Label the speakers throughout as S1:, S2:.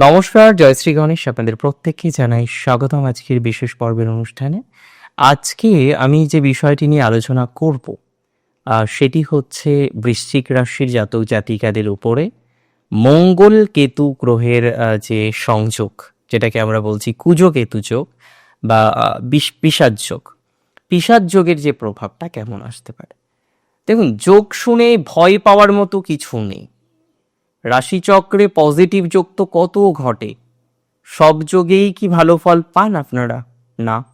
S1: নমস্কার জয়শ্রী গণেশ আপনাদের প্রত্যেককে জানাই স্বাগতম আজকের বিশেষ পর্বের অনুষ্ঠানে। আজকে আমি যে বিষয়টি নিয়ে আলোচনা করব সেটি হচ্ছে বৃশ্চিক রাশির জাতক জাতিকাদের উপরে মঙ্গল কেতু গ্রহের যে সংযোগ, যেটাকে আমরা বলছি কুজো কেতু যোগ বা বিষ- যোগ। পিশাচ যোগের যে প্রভাবটা কেমন আসতে পারে? দেখুন, যোগ শুনে ভয় পাওয়ার মতো কিছু নেই। রাশিচক্রে পজিটিভ যোগ তো কত ঘটে? সব যোগেই কি ভালো ফল পান আপনারা? না।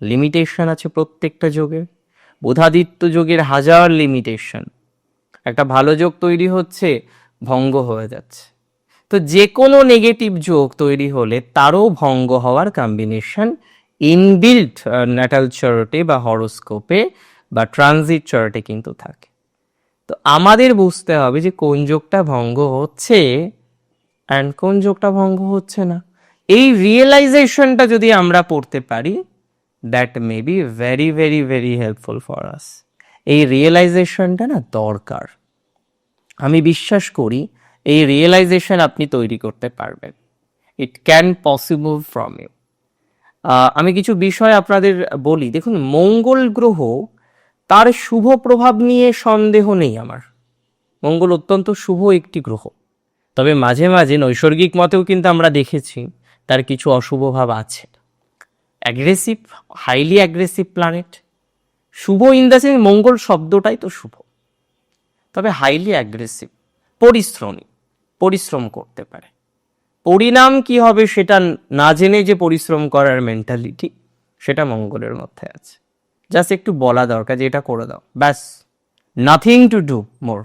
S1: লিমিটেশন আছে প্রত্যেকটা যোগের। বোধাদিত্য যোগের হাজার লিমিটেশন একটা ভালো যোগ তৈরি হচ্ছে, ভঙ্গ হয়ে যাচ্ছে। তো যে কোনো নেগেটিভ যোগ তৈরি হলে তারও ভঙ্গ হওয়ার কম্বিনেশন ইনবিল্ট ন্যাটাল চার্টে বা হরোস্কোপে বা ট্রানজিট চার্টে কিন্তু থাকে। তো আমাদের বুঝতে হবে যে কোন যোগটা ভঙ্গ হচ্ছে অ্যান্ড কোন যোগটা ভঙ্গ হচ্ছে না। এই রিয়েলাইজেশনটা যদি আমরা পড়তে পারি that may be very very very helpful for us এই রিয়েলাইজেশনটা না দরকার। আমি বিশ্বাস করি এই রিয়েলাইজেশন আপনি তৈরি করতে পারবেন। It can possible from you আমি কিছু বিষয় আপনাদের বলি। দেখুন, মঙ্গল গ্রহ তার শুভ প্রভাব নিয়ে সন্দেহ নেই আমার। মঙ্গল অত্যন্ত শুভ একটি গ্রহ। তবে মাঝে মাঝে নৈসর্গিক মতেও কিন্তু আমরা দেখেছি তার কিছু অশুভ ভাব আছে। অ্যাগ্রেসিভ হাইলি অ্যাগ্রেসিভ প্ল্যানেট শুভ ইন দ্য সেন্স মঙ্গল শব্দটাই তো শুভ। তবে হাইলি অ্যাগ্রেসিভ পরিশ্রমী, পরিশ্রম করতে পারে। পরিণাম কি হবে সেটা না জেনে যে পরিশ্রম করার মেন্টালিটি সেটা মঙ্গলের মধ্যে আছে। জাস্ট একটু বলা দরকার যে এটা করে দাও। ব্যাস। নাথিং টু ডু মোর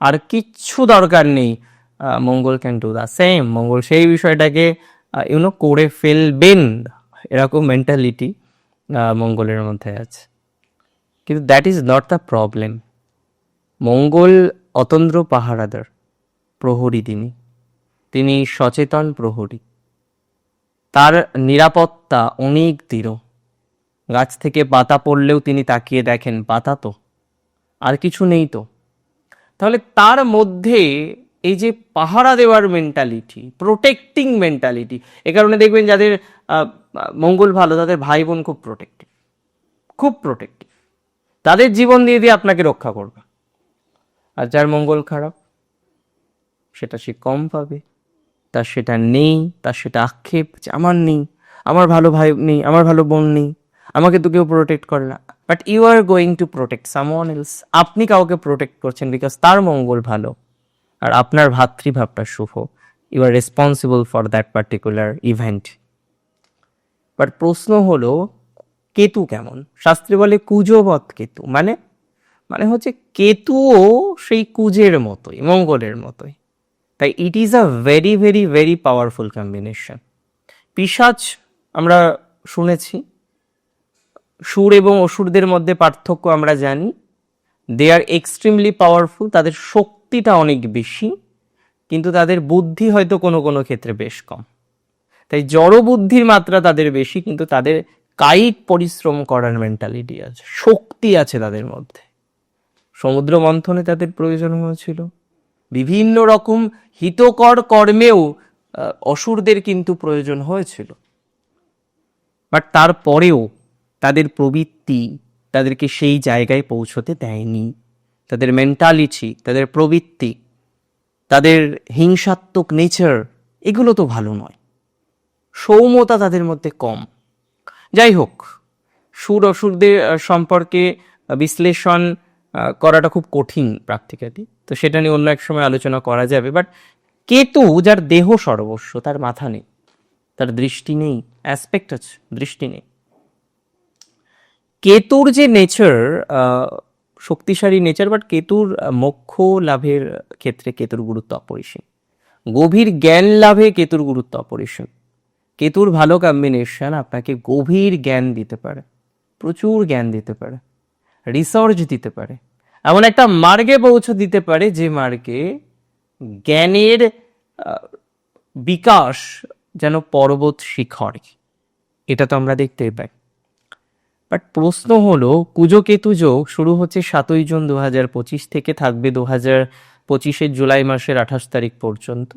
S1: আর কিচ্ছু দরকার নেই। Mangal can do the same Mangal সেই বিষয়টাকে ইউনো করে ফেলবেন। এরকম মেন্টালিটি মঙ্গলের মধ্যে আছে। কিন্তু that is not the problem Mangal অতন্দ্র পাহারাদার, প্রহরী তিনি। তিনি সচেতন প্রহরী। তার নিরাপত্তা অনেক দৃঢ়। গাছ থেকে পাতা পড়লেও তিনি তাকিয়ে দেখেন, পাতা তো, আর কিছু নেই তো। তাহলে তার মধ্যে এই যে পাহারা দেওয়ার মেন্টালিটি প্রোটেক্টিং মেন্টালিটি এ কারণে দেখবেন যাদের মঙ্গল ভালো, তাদের ভাই বোন খুব প্রোটেক্টিভ খুব প্রোটেক্টিভ তাদের জীবন দিয়ে দিয়ে আপনাকে রক্ষা করবে। আর যার মঙ্গল খারাপ, সেটা সে কম পাবে, তার সেটা নেই, তার সেটা আক্ষেপ, যে আমার নেই, আমার ভালো ভাই নেই, আমার ভালো বোন নেই। আমাকে তো কেউ প্রোটেক্ট করে না। But you are going to protect someone else আপনি কাউকে প্রোটেক্ট করছেন বিকজ তার মঙ্গল ভালো। আর আপনার ভাতৃভাবটা শুভ। You are responsible for that particular event but প্রশ্ন হলো, কেতু কেমন? শাস্ত্রে বলে কুজবৎ কেতু। মানে মানে হচ্ছে কেতুও সেই কুজের মতোই, মঙ্গলের মতোই। তাই it is a very very very powerful combination পিসাচ আমরা শুনেছি। সুর এবং অসুরদের মধ্যে পার্থক্য আমরা জানি। দে আর এক্সট্রিমলি পাওয়ারফুল তাদের শক্তিটা অনেক বেশি, কিন্তু তাদের বুদ্ধি হয়তো কোনো কোনো ক্ষেত্রে বেশ কম। তাই জড় বুদ্ধির মাত্রা তাদের বেশি, কিন্তু তাদের কায়িক পরিশ্রম করার মেন্টালিটি আছে, শক্তি আছে তাদের মধ্যে। সমুদ্র মন্থনে তাদের প্রয়োজন হয়েছিল। বিভিন্ন রকম হিতকর কর্মেও অসুরদের কিন্তু প্রয়োজন হয়েছিল। বাট তারপরেও তাদের প্রবৃত্তি তাদেরকে সেই জায়গায় পৌঁছতে দেয়নি। তাদের মেন্টালিটি তাদের প্রবৃত্তি, তাদের হিংসাত্মক নেচার এগুলো তো ভালো নয়। সৌম্যতা তাদের মধ্যে কম। যাই হোক, সুর অসুরদের সম্পর্কে বিশ্লেষণ করাটা খুব কঠিন প্র্যাকটিক্যালি তো সেটা নিয়ে অন্য এক সময় আলোচনা করা যাবে। বাট কেতু, যার দেহ সর্বস্ব, তার মাথা নেই, তার দৃষ্টি নেই অ্যাসপেক্ট আছে, দৃষ্টি নেই। কেতুর যে নেচার শক্তিশালী নেচার বাট কেতুর মোক্ষ লাভের ক্ষেত্রে কেতুর গুরুত্ব অপরিসীম। গভীর জ্ঞান লাভে কেতুর গুরুত্ব অপরিসীম। কেতুর ভালো কম্বিনেশন আপনাকে গভীর জ্ঞান দিতে পারে, প্রচুর জ্ঞান দিতে পারে রিসার্চ দিতে পারে। এমন একটা মার্গে পৌঁছে দিতে পারে যে মার্গে জ্ঞানের বিকাশ যেন পর্বত শিখর। এটা তো আমরা দেখতেই পাই। বাট প্রশ্ন হলো, কুজো কেতু যোগ শুরু হচ্ছে সাতই জুন দু হাজার পঁচিশ থেকে থাকবে দু হাজার পঁচিশের জুলাই মাসের আঠাশ তারিখ পর্যন্ত।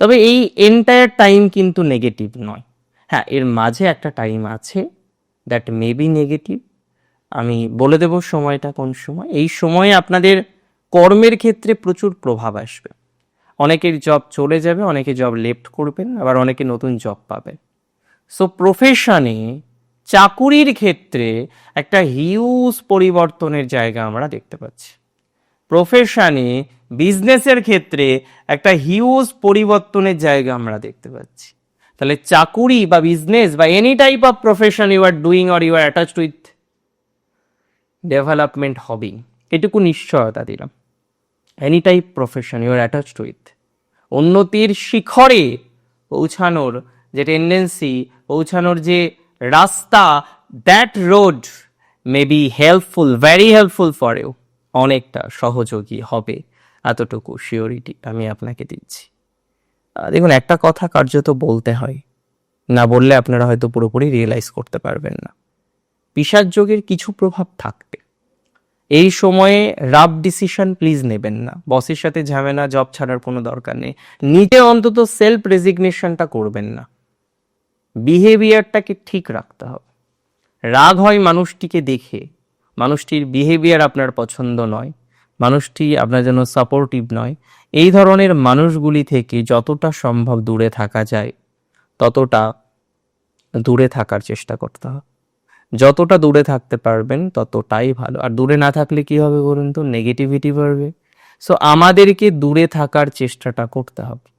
S1: তবে এই এন্টায়ার টাইম কিন্তু নেগেটিভ নয়। হ্যাঁ এর মাঝে একটা টাইম আছে দ্যাট মে বি নেগেটিভ আমি বলে দেব সময়টা কোন সময়। এই সময়ে আপনাদের কর্মের ক্ষেত্রে প্রচুর প্রভাব আসবে। অনেকের জব চলে যাবে, অনেকে জব লেফট করবেন, আবার অনেকে নতুন জব পাবেন। সো প্রফেশনে চাকুরির ক্ষেত্রে একটা হিউজ পরিবর্তনের জায়গা আমরা দেখতে পাচ্ছি। প্রফেশনে বিজনেসের ক্ষেত্রে একটা হিউজ পরিবর্তনের জায়গা আমরা দেখতে পাচ্ছি। তাহলে চাকুরি বা বিজনেস বা any type of profession you are doing or you are attached with development হবেই এটুকু নিশ্চয়তা দিলাম। Any type profession you are attached with উন্নতির শিখরে পৌঁছানোর যে টেন্ডেন্সি পৌঁছানোর যে রাস্তা that road may be helpful very helpful for you অনেকটা সহযোগী হবে। এতটুকু শিওরিটি আমি আপনাকে দিচ্ছি। দেখুন, একটা কথা কার্যত বলতে হয়। না বললে আপনারা হয়তো পুরোপুরি রিয়েলাইজ করতে পারবেন না। পিসার যোগের কিছু প্রভাব থাকবে। এই সময়ে রাফ ডিসিশন প্লিজ নেবেন না। বসের সাথে ঝামেলা জব ছাড়ার কোনো দরকার নেই। নিজে অন্তত সেলফ রেজিগনেশনটা করবেন না। বিহেভিয়ারটাকে ঠিক রাখতে হবে। রাগ হয় মানুষটিকে দেখে। মানুষটির বিহেভিয়ার আপনার পছন্দ নয়। মানুষটি আপনার জন্য সাপোর্টিভ নয়। এই ধরনের মানুষগুলি থেকে যতটা সম্ভব দূরে থাকা যায়, ততটা দূরে থাকার চেষ্টা করতে হবে। যতটা দূরে থাকতে পারবেন, ততটাই ভালো। আর দূরে না থাকলে কি হবে বলুন তো? নেগেটিভিটি বাড়বে। সো আমাদেরকে দূরে থাকার চেষ্টাটা করতে হবে।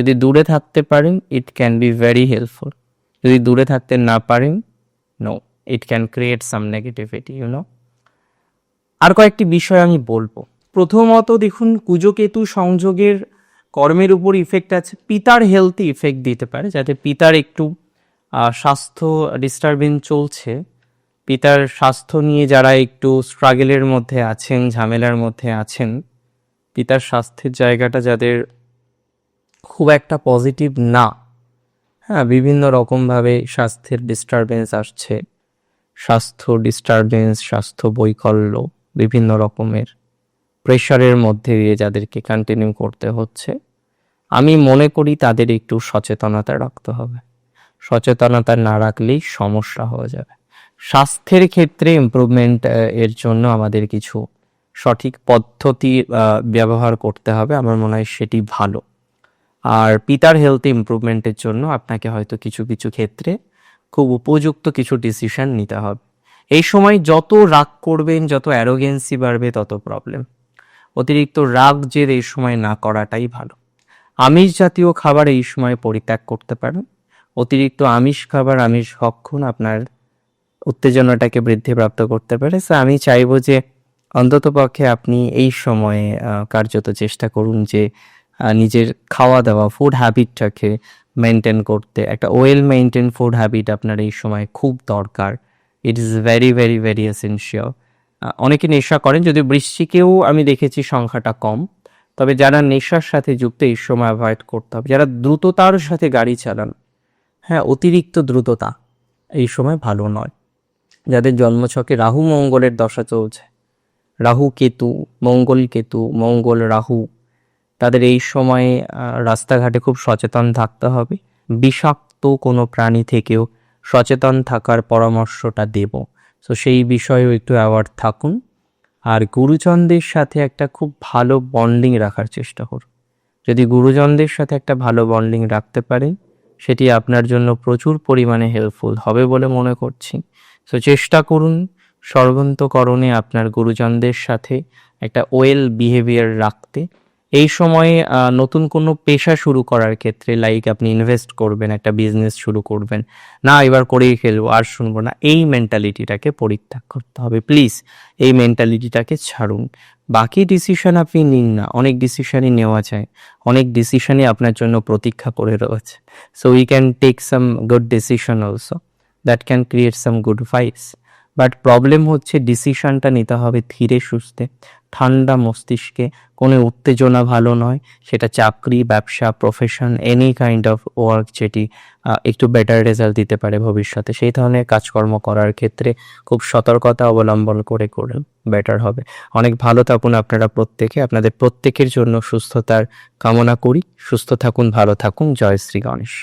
S1: যদি দূরে থাকতে পারেন it can be very helpful যদি দূরে থাকতে না পারেন no it can create some negativity you know আর কয়েকটি বিষয় আমি বলব। প্রথমত দেখুন, কুজকেতু সংযোগের কর্মের উপর ইফেক্ট আছে, পিতার হেলথে ইফেক্ট দিতে পারে, যাতে পিতার একটু স্বাস্থ্য ডিস্টারবেন্স চলছে। পিতার স্বাস্থ্য নিয়ে যারা একটু স্ট্রাগেলের মধ্যে আছেন, ঝামেলার মধ্যে আছেন, পিতার স্বাস্থ্যের জায়গাটা যাদের খুব একটা পজিটিভ না হ্যাঁ বিভিন্ন রকমভাবে স্বাস্থ্যের ডিস্টারবেন্স আসছে। স্বাস্থ্য ডিস্টারবেন্স স্বাস্থ্য বৈকল্য, বিভিন্ন রকমের প্রেশারের মধ্যে দিয়ে যাদেরকে কন্টিনিউ করতে হচ্ছে। আমি মনে করি তাদের একটু সচেতনতা রাখতে হবে। সচেতনতা না রাখলেই সমস্যা হয়ে যাবে। স্বাস্থ্যের ক্ষেত্রে ইমপ্রুভমেন্ট এর জন্য আমাদের কিছু সঠিক পদ্ধতি ব্যবহার করতে হবে। আমার মনে হয় সেটি ভালো। আর পিতার হেলথ ইমপ্রুভমেন্টের জন্য আপনাকে হয়তো কিছু কিছু ক্ষেত্রে খুব উপযুক্ত কিছু ডিসিশন নিতে হবে। এই সময় যত রাগ করবেন, যত অ্যারোগেন্সি বাড়বে, তত প্রবলেম অতিরিক্ত রাগ জেদ এই সময় না করাটাই ভালো। আমিষ জাতীয় খাবার এই সময় পরিত্যাগ করতে পারেন। অতিরিক্ত আমিষ খাবার, আমিষ ভক্ষণ আপনার উত্তেজনাটাকে বৃদ্ধিপ্রাপ্ত করতে পারে। সো আমি চাইব যে অন্তত পক্ষে আপনি এই সময়ে কার্যত চেষ্টা করুন যে নিজের খাওয়া দাওয়া ফুড হ্যাবিটটাকে মেনটেন করতে। একটা ওয়েল মেনটেন ফুড হ্যাবিট আপনার এই সময় খুব দরকার। It is very very very essential অনেকে নেশা করেন যদি বৃশ্চিকেও আমি দেখেছি সংখ্যাটা কম। তবে যারা নেশার সাথে যুক্ত, এই সময় অ্যাভয়েড করতে হবে। যারা দ্রুততার সাথে গাড়ি চালান হ্যাঁ অতিরিক্ত দ্রুততা এই সময় ভালো নয়। যাদের জন্মছকে রাহু মঙ্গলের দশা চলছে রাহু কেতু মঙ্গল কেতু মঙ্গল রাহু তাদের এই সময়ে রাস্তাঘাটে খুব সচেতন থাকতে হবে। বিষাক্ত কোনো প্রাণী থেকেও সচেতন থাকার পরামর্শটা দেব। সো সেই বিষয়েও একটু অ্যাওয়ার্ড থাকুন। আর গুরুজনদের সাথে একটা খুব ভালো বন্ডিং রাখার চেষ্টা করুন। যদি গুরুজনদের সাথে একটা ভালো বন্ডিং রাখতে পারেন, সেটি আপনার জন্য প্রচুর পরিমাণে হেল্পফুল হবে বলে মনে করছি। সো চেষ্টা করুন সর্বন্তকরণে আপনার গুরুজনদের সাথে একটা ওয়েল বিহেভিয়ার রাখতে। এই সময়ে নতুন কোনো পেশা শুরু করার ক্ষেত্রে লাইক আপনি ইনভেস্ট করবেন, একটা বিজনেস শুরু করবেন, না, এবার করেই ফেলব, আর শুনব না। এই মেন্টালিটিটাকে পরিত্যাগ করতে হবে। প্লিজ এই মেন্টালিটিটাকে ছাড়ুন। বাকি ডিসিশন আপনি নিন না। অনেক ডিসিশনই নেওয়া যায়। অনেক ডিসিশনই আপনার জন্য প্রতীক্ষা করে রয়েছে। So we can take some good decision also that can create some good vibes but problem হচ্ছে ডিসিশনটা নিতে হবে ধীরে সুস্থে। ঠান্ডা মস্তিষ্কে কোনো উত্তেজনা ভালো নয়, সেটা চাকরি, ব্যবসা profession any kind of work যেটি একটু বেটার রেজাল্ট দিতে পারে ভবিষ্যতে। সেই ধরনের কাজকর্ম করার ক্ষেত্রে খুব সতর্কতা অবলম্বন করে করলে বেটার হবে। অনেক ভালো থাকুন আপনারা প্রত্যেকে। আপনাদের প্রত্যেকের জন্য সুস্থতার কামনা করি। সুস্থ থাকুন, ভালো থাকুন। জয় শ্রী গণেশ।